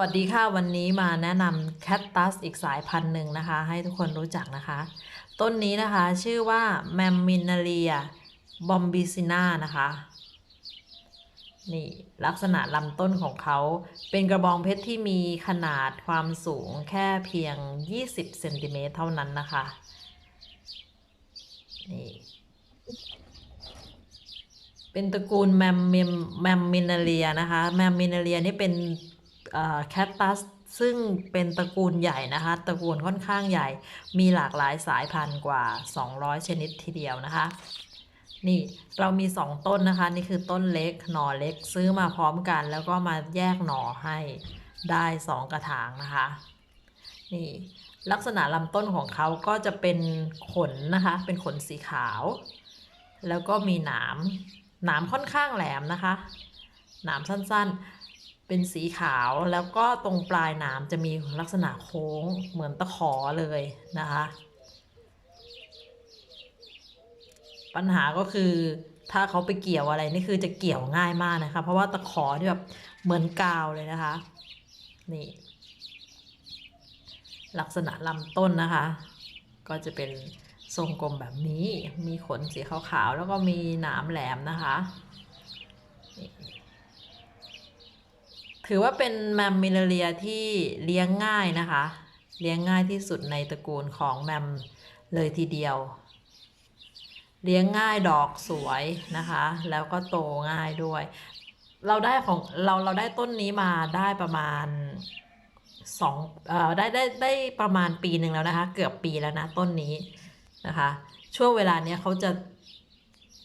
วัสดีค่ะวันนี้มาแนะนำแคตตัสอีกสายพันธุ์หนึ่งนะคะ ให้ทุกคนรู้จักนะคะ ต้นนี้นะคะชื่อว่าแมมมินาเลียบอมบิซิน่านะคะ นี่ลักษณะลำต้นของเขาเป็นกระบองเพชรที่มีขนาดความสูงแค่เพียง 20เซนติเมตรเท่านั้นนะคะ นี่เป็นตระกูลแมมมิมแมมมินาเลียนะคะ แมมมินาเลียนี่เป็น แคตตัสซึ่งเป็นตระกูลใหญ่นะคะ ตระกูลค่อนข้างใหญ่ มีหลากหลายสายพันธุ์กว่า 200 ชนิดทีเดียวนะคะ นี่เรามี 2 ต้นนะคะ นี่คือต้นเล็กหน่อเล็กซื้อมาพร้อมกัน แล้วก็มาแยกหน่อให้ได้ 2 กระถางนะคะ นี่ลักษณะลำต้นของเขาก็จะเป็นขนนะคะ เป็นขนสีขาว แล้วก็มีหนาม หนามค่อนข้างแหลมนะคะ หนามสั้นๆ เป็นสีขาวแล้วก็ตรงปลายหนามจะมีลักษณะโค้งเหมือนตะขอเลยนะคะ ปัญหาก็คือถ้าเขาไปเกี่ยวอะไรนี่คือจะเกี่ยวง่ายมากนะคะ เพราะว่าตะขอที่แบบเหมือนกาวเลยนะคะ นี่ ลักษณะลำต้นนะคะ ก็จะเป็นทรงกลมแบบนี้มีขนสีขาวๆแล้วก็มีหนามแหลมนะคะนี่ ถือว่าเป็นแมมมิลเลียที่เลี้ยงง่ายนะคะ เลี้ยงง่ายที่สุดในตระกูลของแมมเลยทีเดียว เลี้ยงง่ายดอกสวยนะคะ แล้วก็โตง่ายด้วย เราได้ของเราเราได้ต้นนี้มาได้ประมาณสองเอ่อได้ได้ได้ประมาณปีหนึ่งแล้วนะคะ เกือบปีแล้วนะต้นนี้นะคะ ช่วงเวลาเนี้ยเขาจะ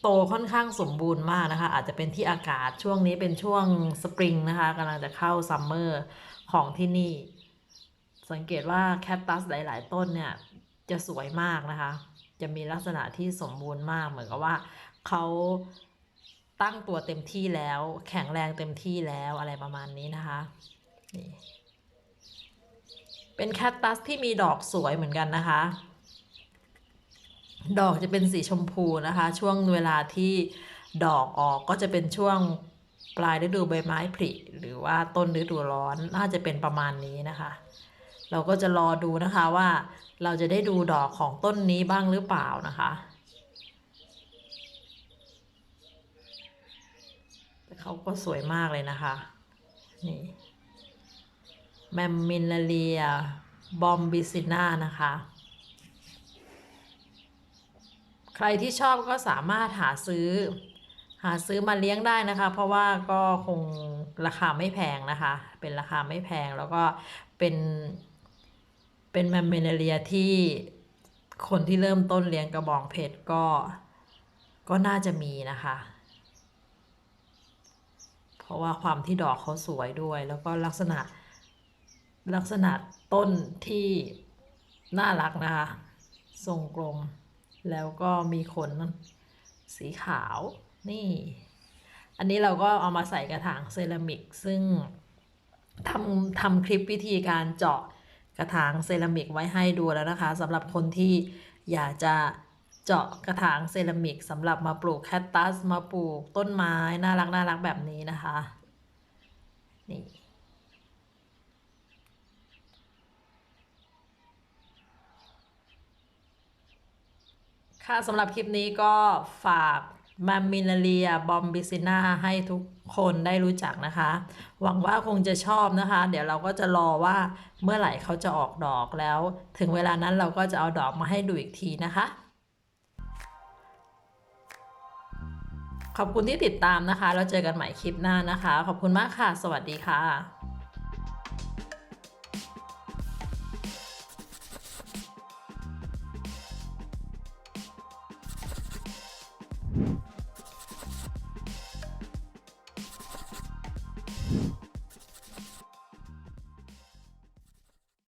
โตค่อนข้างสมบูรณ์มากนะคะ อาจจะเป็นที่อากาศช่วงนี้เป็นช่วงสปริงนะคะกำลังจะเข้าซัมเมอร์ของที่นี่ สังเกตว่าแคคตัสหลาย ๆ ต้นเนี่ย จะสวยมากนะคะ จะมีลักษณะที่สมบูรณ์มากเหมือนกับว่าเขาตั้งตัวเต็มที่แล้ว แข็งแรงเต็มที่แล้วอะไรประมาณนี้นะคะนี่เป็นแคคตัสที่มีดอกสวยเหมือนกันนะคะ ดอกจะเป็นสีชมพูนะคะ ช่วงเวลาที่ดอกออกก็จะเป็นช่วงปลายฤดูใบไม้ผลิหรือว่าต้นฤดูร้อนน่าจะเป็นประมาณนี้นะคะ เราก็จะรอดูนะคะว่าเราจะได้ดูดอกของต้นนี้บ้างหรือเปล่านะคะแต่เขาก็สวยมากเลยนะคะนี่แมมมินลาเลียบอมบิซิน่านะคะ ใค รที่ชอบก็สามารถหาซื้อ หาซื้อมาเลี้ยงได้นะคะ เพราะว่าก็คงราคาไม่แพงนะคะ เป็นราคาไม่แพงแล้วก็เป็นเป็นแมมเมเนเลียที่คนที่เริ่มต้นเลี้ยงกระบองเพชรก็ก็น่าจะมีนะคะ เพราะว่าความที่ดอกเขาสวยด้วย แล้วก็ลักษณะลักษณะต้นที่น่ารักนะคะ ทรงกลม แล้วก็มีขนสีขาวนี่ อันนี้เราก็เอามาใส่กระถางเซรามิก ซึ่งทำทำคลิปวิธีการเจาะกระถางเซรามิกไว้ให้ดูแล้วนะคะสำหรับคนที่อยากจะเจาะกระถางเซรามิกสำหรับมาปลูกแคคตัสมาปลูกต้นไม้น่ารักน่ารักแบบนี้นะคะนี่ ค่ะสำหรับคลิปนี้ก็ฝากมามินาเลียบอมบิซิน่าให้ทุกคนได้รู้จักนะคะ หวังว่าคงจะชอบนะคะ เดี๋ยวเราก็จะรอว่าเมื่อไหร่เขาจะออกดอกแล้ว ถึงเวลานั้นเราก็จะเอาดอกมาให้ดูอีกทีนะคะ ขอบคุณที่ติดตามนะคะ แล้วเจอกันใหม่คลิปหน้านะคะ ขอบคุณมากค่ะ สวัสดีค่ะ